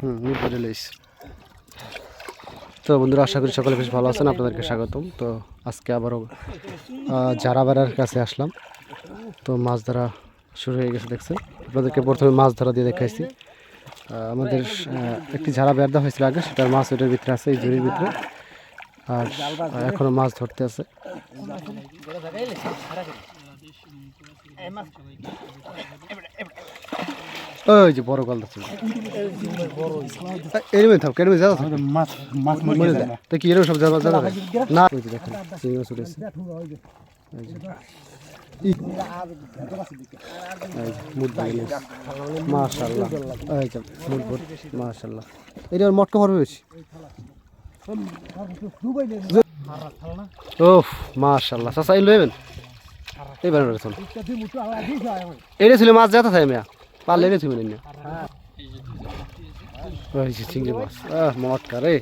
হুম তো বন্ধুরা, আশা করি সকলে বেশ ভালো আছেন, আপনাদেরকে স্বাগতম। তো আজকে আবারও জারাবাড়ার কাছে আসলাম। তো মাছ ধরা শুরু হয়ে গেছে, দেখছেন? আপনাদেরকে প্রথমে মাছ ধরা দিয়ে দেখাইছি। আমাদের একটি ঝাড়া বেড়া হয়েছিল আগে, সেটার মাছ ওইটার ভিতরে আছে, এই জুড়ির ভিতরে। আর আহ, এখনও মাছ ধরতে আছে ওই যে বড় গলদা ছিল এরমে এরকম সব যাবা যাবা না দেখেন চিংড়ি মুড ভাঙে মাশাল্লাহ মাশাল্লাহ এটা মটকা ভরবে বেশি ওফ মাশাল্লাহ চাচা, এই লইবেন? এইবার রেছন এটা ছিল মাছ যাতা থাকে মিয়া। পারলে এটা ছিল না। ওই যে চিংড়ি মাছ। আহ, মটকা রে।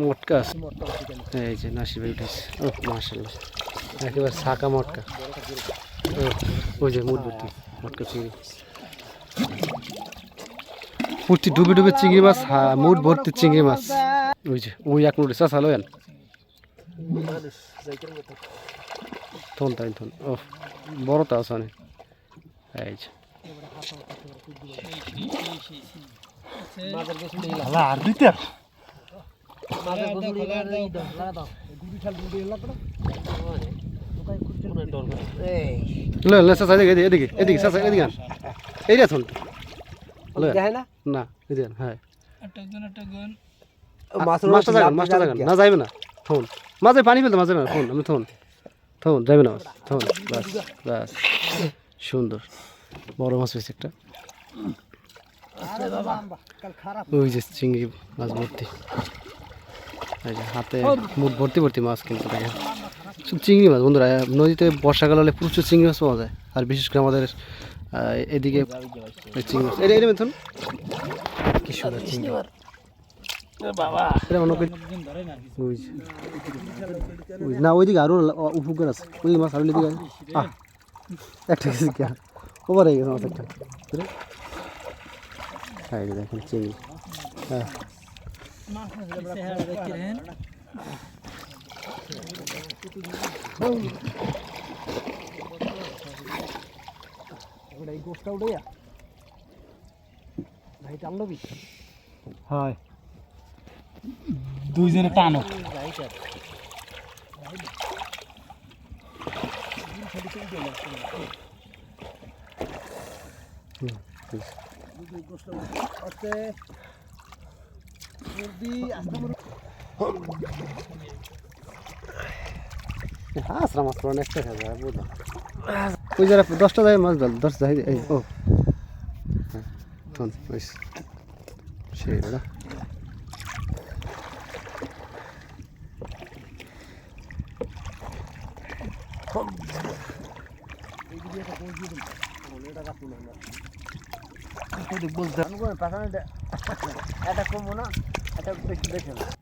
মটকা এই যে নাসি ভাই উঠেছে। ও মাশাল্লাহ একেবারে শাকা মটকা। ওই যে মুট মটকা চিংড়ি। পুটি ডুবে ডুবে চিংড়ি মাছ হ্যাঁ মুট ভর্তি চিংড়ি মাছ। ওই যে ওই এক মুট চাষ হলো এন থন তাই থন। ও বড় তো আছে এই যে। আর দুইটা লে লে চাচা এদিকে এদিকে এদিকে চাচা এদিকে আন। এই রে থন। না? হ্যাঁ। মাছটা মাছটা না যাইবে না। থন মাঝে পানি ফেলতে মাঝে না থন আমি থন থন যাইবে না মাছ থন বাস বাস সুন্দর। বড় মাছ হয়েছে একটা। ওই যে চিংড়ি মাছ ভর্তি। এই যে হাতে মুখ ভর্তি ভর্তি মাছ কিন্তু দেখেন। চিংড়ি মাছ বন্ধুরা নদীতে বর্ষাকাল হলে প্রচুর চিংড়ি মাছ পাওয়া যায়। আর বিশেষ করে আমাদের এদিকে এই চিংড়ি মাছ। এটা এটা মেথুন কি সুন্দর চিংড়ি। না ওইদিকে আরও উপকার আছে। ওই মাছ আরও দিকে একটা গেছে কি ওভার হয়ে গেছে মাছ একটা। বুঝলে? হ্যাঁ। এই যে দেখেন চিংড়ি হ্যাঁ হয়। দুইজনে টানো। মাছ পড়ানো একটা খাবে আর বুঝলাম। ওই যারা দশটা যায় মাছ ধর দশ যায় এই ও। হ্যাঁ সেই দাদা ডিমে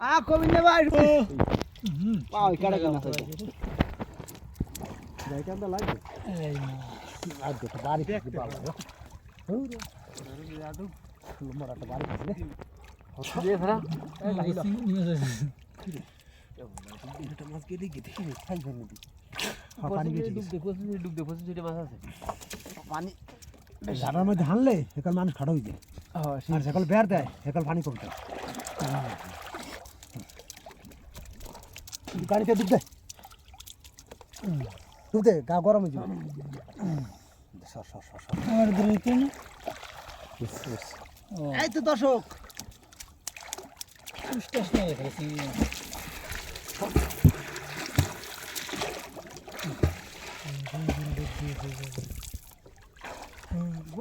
ఆ కోవింద బాయ్ పావు ఇక్కడ కన్నా যাইতাম তো লাগবে। আর দুটো বাড়ি থেকে পাবো? আছে হচ্ছে ফেরা পানি ঝাড়ার মধ্যে হানলে একাল মানুষ খাটো হইবে। আর সেকাল বের দেয় একাল পানি কমতে গাড়িতে ডুব দে। ডুব দে গা গরম হয়ে যাবে। সর সর সর সর। এই তো দর্শক।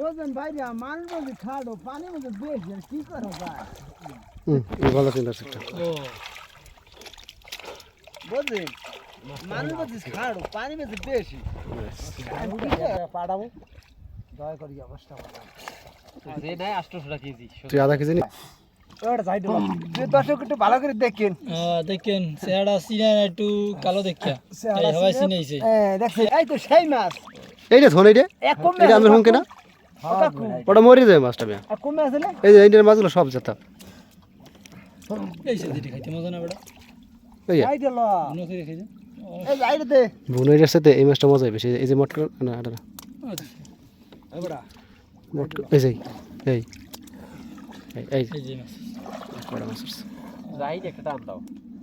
বোঝেন মানুষ খাড়ো পানির মধ্যে বেশি কি করা যায় হুম ভালো চিন্তা মানুষ খাড়ো পানি মধ্যে বেশি। পাড়াবো। দয়া করি অবস্থা তুই আধা কেজি নি? ওটা যাই দর্শক একটু ভালো করে দেখেন। একটু কালো দেখা এই সবাই তো সেই মাছ। এইটা কমে এটা আমি হুম কিনা ওটা মরে যাবে মাছটা আর কমে আসলে এই যে এইটার মাছগুলো সব যেতা এই সাথে মাছটা মজা বেশি। এই যে মটকা না এটা না। মটকা এই যে এই। এই যে। মাছ। কড়া মাছ। আছে।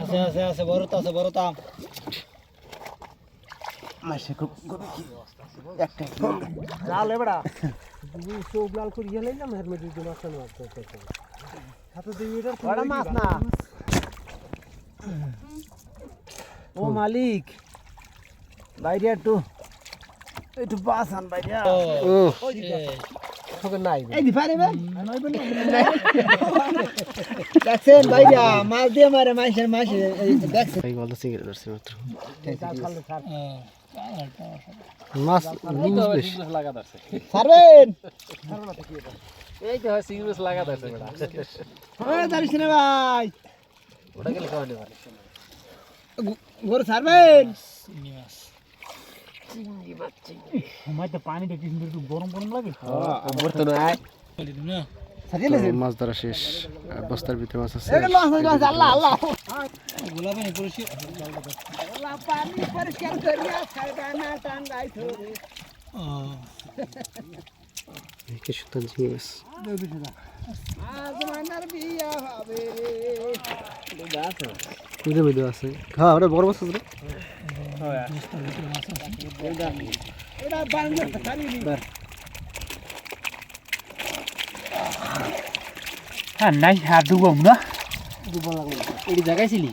আছে আছে আছে বড় তো আছে বড় তাম মাসে খুব একটা লাল এবড়া তুমি চোখ লাল করে গেলে না মেয়ের মধ্যে দিন আসলে মাছ করতে হাতে দিবি এটা বড় মাছ না ও মালিক বাইরে একটু একটু বাস আন বাইরে ও ও নাই এই দি পারে বে দেখছেন ভাইয়া মাছ দিয়ে মারে মাছের মাছ দেখছেন। এই বলতে চিংড়ি ধরছি মাত্র। হ্যাঁ, মাছ লুজ বেশি। ছাড়বেন। এই তো হয় লাগা বেটা দাঁড়িস না ভাই। ওটা গেলে গরু ছাড়বেন। চিংড়ি মাছ আয় বলি দিন না ছাড়িয়ে তো মাছ ধরা শেষ। বস্তার ভিতরে মাছ আছে। হয়ে কি সুন্দর মাছ। আছে। হ্যাঁ ওটা বড় মাছ আছে নাই হাত ডুবাম না? দুবো লাগবে এটি জায়গায় ছিলি